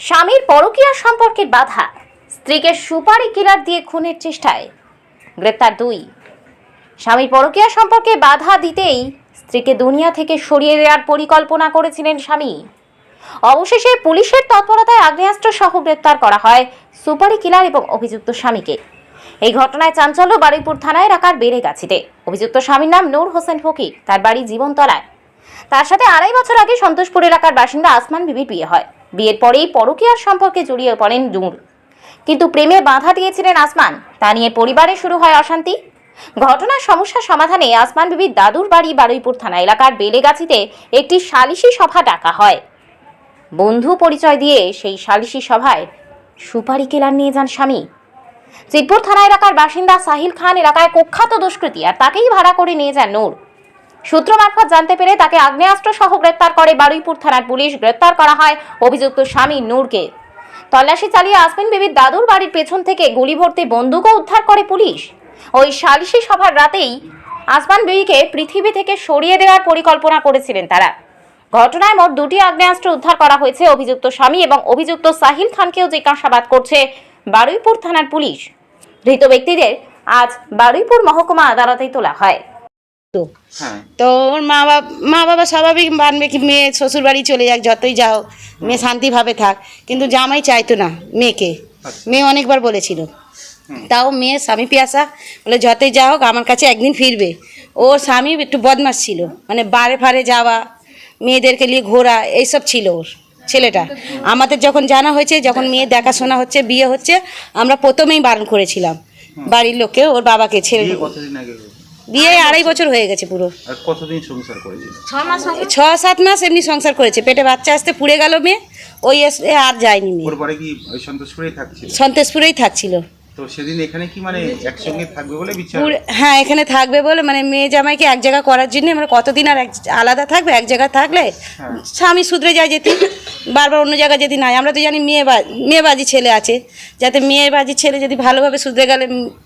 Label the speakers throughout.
Speaker 1: স্বামীর পরকীয়া সম্পর্কের বাধা। স্ত্রীকে সুপারি কিলার দিয়ে খুনের চেষ্টায় গ্রেপ্তার দুই। স্বামীর পরকীয়া সম্পর্কে বাধা দিতেই স্ত্রীকে দুনিয়া থেকে সরিয়ে দেওয়ার পরিকল্পনা করেছিলেন স্বামী। অবশেষে পুলিশের তৎপরতায় আগ্নেয়াস্ত্র সহ গ্রেপ্তার করা হয় সুপারি কিলার এবং অভিযুক্ত স্বামীকে। এই ঘটনায় চাঞ্চল্য বারুইপুর থানা এলাকার বেড়েগাছিতে অভিযুক্ত স্বামীর নাম নূর হোসেন ফকির, তার বাড়ি জীবনতলায়। তার সাথে আড়াই বছর আগে সন্তোষপুর এলাকার বাসিন্দা আসমান বিবির বিয়ে হয়। বিয়ের পরেই পরকীয়ার সম্পর্কে জড়িয়ে পড়েন নূর কিন্তু প্রেমে বাধা দিয়েছিলেন আসমান। তা নিয়ে পরিবারে শুরু হয় অশান্তি। ঘটনার সমস্যা সমাধানে আসমান বিবির দাদুর বাড়ি বারুইপুর থানা এলাকার বেলেগাছিতে একটি সালিশি সভা ডাকা হয়। বন্ধু পরিচয় দিয়ে সেই সালিশি সভায় সুপারি কেলার নিয়ে যান স্বামী। চিতপুর থানা এলাকার বাসিন্দা সাহিল খান এলাকায় কুখ্যাত দুষ্কৃতী আর তাকেই ভাড়া করে নিয়ে যান নূর। সূত্র মারফত জানতে পেরে তাকে আগ্নেয়াস্ত্র সহ গ্রেপ্তার করে বারুইপুর থানার পুলিশ। গ্রেপ্তার করা হয় অভিযুক্ত স্বামী নূরকে। তল্লাশি চালিয়ে আসমিন বিবির দাদুর বাড়ির পেছন থেকে গুলি ভর্তি বন্দুকও উদ্ধার করে পুলিশ। ওই সালিশি সভার রাতেই আসমান বিবিকে পৃথিবী থেকে সরিয়ে দেওয়ার পরিকল্পনা করেছিলেন তারা। ঘটনায় মোট দুটি আগ্নেয়াস্ত্র উদ্ধার করা হয়েছে অভিযুক্ত স্বামী এবং অভিযুক্ত সাহিল খানকেও জিজ্ঞাসাবাদ করছে বারুইপুর থানার পুলিশ। ধৃত ব্যক্তিদের আজ বারুইপুর মহকুমা আদালতেই তোলা হয়।
Speaker 2: তো
Speaker 3: হ্যাঁ।
Speaker 2: তো ওর মা বাবা মা বাবা স্বাভাবিক মানবে কি মেয়ে শ্বশুর বাড়ি চলে যাক যতই যাও মেয়ে শান্তিভাবে থাক। কিন্তু জামাই চাইতো না মেয়েকে।
Speaker 3: আচ্ছা।
Speaker 2: মেয়ে অনেকবার বলেছিল। তাও মেয়ে স্বামী পিয়াসা বলে যতই যা হোক আমার কাছে একদিন ফিরবে। ওর স্বামী একটু বদমাস ছিল। মানে বারে ফারে যাওয়া মেয়েদেরকে নিয়ে ঘোরা এইসব ছিল ওর ছেলেটা। আমাদের যখন জানা হয়েছে যখন মেয়ে দেখাশোনা হচ্ছে বিয়ে হচ্ছে আমরা প্রথমেই বারণ করেছিলাম। বাড়ির লোককে ওর বাবাকে ছেড়ে
Speaker 3: বিয়ে
Speaker 2: আড়াই বছর। হয়ে গেছে পুরো।
Speaker 3: আর কতদিন সংসার করেছিল?
Speaker 2: ছ সাত মাস এমনি সংসার করেছে। পেটে বাচ্চা আসতে পুড়ে গেল মেয়ে ওই এসে আর যায়নি মেয়ে।
Speaker 3: ওর পরে কি সন্তোষপুরেই থাকছিল?
Speaker 2: সন্তোষপুরেই থাকছিল।
Speaker 3: তো সেদিন এখানে কি মানে একসঙ্গে থাকবে বলে বিচার?
Speaker 2: হ্যাঁ এখানে থাকবে বলে মানে মেয়ে জামাইকে এক জায়গা করার জন্য আমরা কতদিন আর এক আলাদা থাকবে? এক জায়গায় থাকলে
Speaker 3: হ্যাঁ।
Speaker 2: স্বামী শুধরে যায় যেতে বারবার অন্য জায়গায় যেতে নাই। আমরা তো জানি মেয়ে মেয়েবাজি ছেলে আছে। যাতে মেয়েবাজি ছেলে যদি ভালোভাবে শুধরে গেলে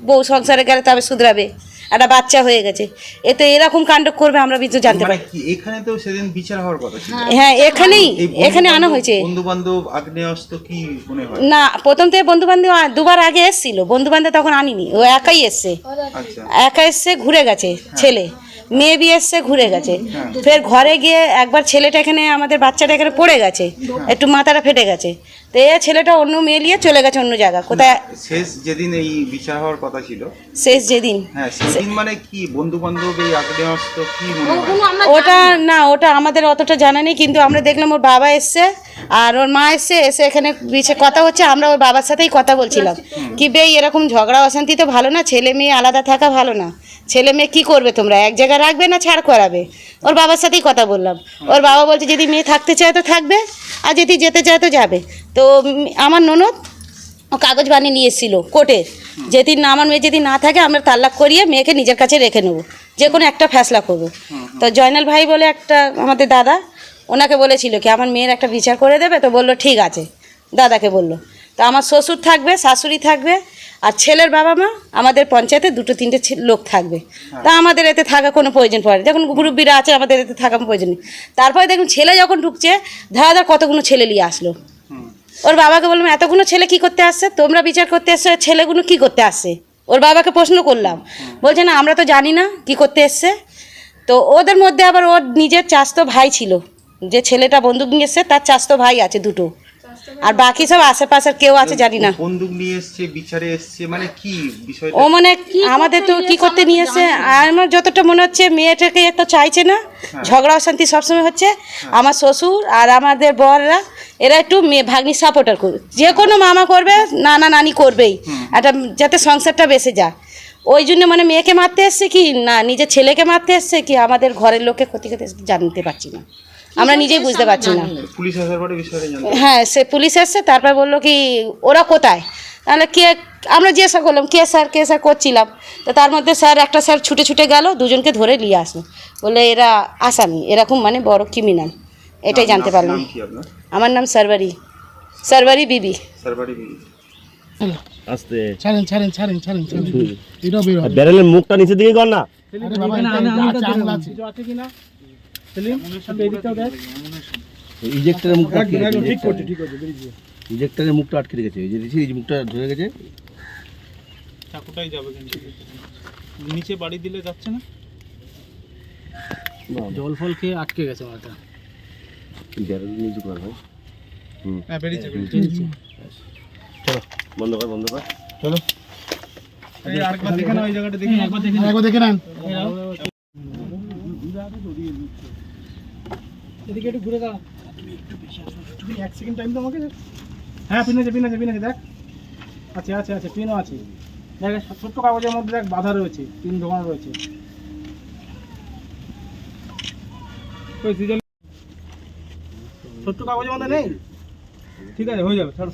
Speaker 2: বউ সংসারে গেলে তবে শুধরাবে একটা বাচ্চা হয়ে গেছে। এ তো এরকম কাণ্ড করবে আমরা কিন্তু জানতে
Speaker 3: মানে
Speaker 2: পারি।
Speaker 3: এখানে তো সেদিন বিচার হওয়ার কথা ছিল?
Speaker 2: হ্যাঁ এখানেই এখানে আনা হয়েছে।
Speaker 3: বন্ধু বান্ধব আগ্নেয়াস্ত্র কি মনে হয়?
Speaker 2: না প্রথম থেকে বন্ধু বান্ধব দুবার আগে এসেছিল। বন্ধু বান্ধব তখন আনিনি ও একাই এসছে।
Speaker 3: আচ্ছা।
Speaker 2: একা এসছে ঘুরে গেছে ছেলে। মেয়ে বিয়ে এসছে ঘুরে গেছে। ফের ঘরে গিয়ে একবার ছেলেটা এখানে আমাদের বাচ্চাটা এখানে পড়ে গেছে। একটু মাথাটা ফেটে গেছে। তো এ ছেলেটা অন্য মেয়ে নিয়ে চলে গেছে অন্য জায়গা কোথায়?
Speaker 3: শেষ যেদিন এই বিচার হওয়ার কথা ছিল?
Speaker 2: শেষ যেদিন।
Speaker 3: হ্যাঁ সেদিন মানে কি? বন্ধু বান্ধব এই আগ্নেয়াস্ত্র কি
Speaker 2: ওটা না ওটা আমাদের অতটা জানা নেই কিন্তু আমরা দেখলাম ওর বাবা এসছে। আর ওর মা এসে এসে এখানে বিছে কথা হচ্ছে আমরা ওর বাবার সাথেই কথা বলছিলাম। কি বে এরকম ঝগড়া অশান্তি তো ভালো না ছেলে মেয়ে আলাদা থাকা ভালো না। ছেলে মেয়ে কী করবে তোমরা? এক জায়গায় রাখবে না ছাড় করাবে? ওর বাবার সাথেই কথা বললাম। ওর বাবা বলছে যদি মেয়ে থাকতে চায় তো থাকবে আর যদি যেতে চায় তো যাবে। তো আমার ননদ ও কাগজ বানিয়ে নিয়ে এসেছিল কোর্টে। যেদিন না আমার মেয়ে যদি না থাকে আমরা তাল্লাক করিয়ে মেয়েকে নিজের কাছে রেখে নেব। যে কোনো একটা ফ্যাসলা করব। তো জয়নাল ভাই বলে একটা আমাদের দাদা ওনাকে বলেছিল কি আমার মেয়ের একটা বিচার করে দেবে? তো বলল ঠিক আছে। দাদাকে বলল। তো আমার শ্বশুর থাকবে শাশুড়ি থাকবে আর ছেলের বাবা মা আমাদের পঞ্চায়েতে দুটো তিনটে লোক থাকবে। তা আমাদের এতে থাকা কোনো প্রয়োজন পড়ে না। যখন গ্রুপবিরা আছে আমাদের এতে থাকা প্রয়োজন নেই। তারপরে দেখুন ছেলে যখন ঢুকছে ধারা ধার কতগুলো ছেলে নিয়ে আসলো। ওর বাবাকে বললাম এতগুলো ছেলে কি করতে আসছে? তোমরা বিচার করতে এসছো ছেলেগুলো কি করতে আসছে? ওর বাবাকে প্রশ্ন করলাম। বলছে না আমরা তো জানি না কি করতে এসছে। তো ওদের মধ্যে আবার ওর নিজের চাস্তো ভাই ছিল। যে ছেলেটা বন্দুক নিয়ে এসছে তার চাস্তো ভাই আছে দুটো। আর বাকি সব আশেপাশের কেউ আছে জানি না।
Speaker 3: বন্দুক নিয়ে এসছে বিচারে এসছে মানে কি বিষয়টা?
Speaker 2: ও মানে আমাদের তো কি করতে নিয়ে এসে আমার যতটা মনে হচ্ছে মেয়েটাকে তো চাইছে না। ঝগড়া অশান্তি সবসময় হচ্ছে। আমার শ্বশুর আর আমাদের বররা এরা একটু মেয়ে ভাগ্নি সাপোর্টার করবে যে কোনো মামা করবে নানা নানি করবেই। একটা যাতে সংসারটা বেসে যায়। ওই জন্য মানে মেয়েকে মারতে এসছে কি? না নিজের ছেলেকে মারতে এসছে কি? আমাদের ঘরের লোককে ক্ষতি করতে জানতে পারছি না। আমরা নিজেই বুঝতে পারছি না।
Speaker 3: পুলিশ আসার পরে বিষয়টা
Speaker 2: হ্যাঁ সে পুলিশ এসছে তারপর বলল কি ওরা কোথায়? তাহলে কে আমরা জিজ্ঞাসা করলাম কে স্যার কে স্যার? করছিলাম। তো তার মধ্যে স্যার একটা স্যার ছুটে ছুটে গেল দুজনকে ধরে নিয়ে আসলো। বলে এরা আসামি এরকম মানে বড় ক্রিমিনাল এটাই জানতে পারলাম।
Speaker 3: নাম কি আপনার?
Speaker 2: আমার নাম সারবারি। সারবারি বিবি।
Speaker 3: সারবাড়ি বিবি।
Speaker 4: আস্তে।
Speaker 5: ছাড়েন ছাড়েন ছাড়েন ছাড়েন ছাড়েন। এটাও বের
Speaker 4: ব্যারেলের মুখটা নিচে দিকে কর না।
Speaker 5: আরে বাবা এটা আছে,
Speaker 4: ইজেক্টরের মুখটা কি
Speaker 5: ঠিক করছে ঠিক করছে বেরিয়ে
Speaker 6: ইঞ্জেক্টারের মুখটা আটকে রেখেছে। এই যে দেখছি এই মুখটা ধরে গেছে।
Speaker 7: চাকুটাই যাবে কিন্তু নিচে বাড়ি দিলে যাচ্ছে না?
Speaker 5: জল ফল খেয়ে আটকে গেছে মাথা।
Speaker 6: ব্যারেল নিচে করা হয়
Speaker 7: হ্যাঁ বেরিয়েছে
Speaker 6: চলো বন্ধ কর বন্ধ কর।
Speaker 7: চলো। দেখে না ওই জায়গাটা দেখে একবার
Speaker 5: একবার দেখে নেন
Speaker 7: এদিকে একটু ঘুরে দাও তুমি এক সেকেন্ড টাইম তো আমাকে হ্যাঁ পিন আছে পিন আছে পিন আছে দেখ। আছে আছে আছে পিনও আছে। দেখ ছোট্ট কাগজের মধ্যে দেখ বাধা রয়েছে পিন ঢোকানো রয়েছে। ওই ছোট্ট কাগজের মধ্যে নেই? ঠিক আছে হয়ে যাবে ছাড়ো।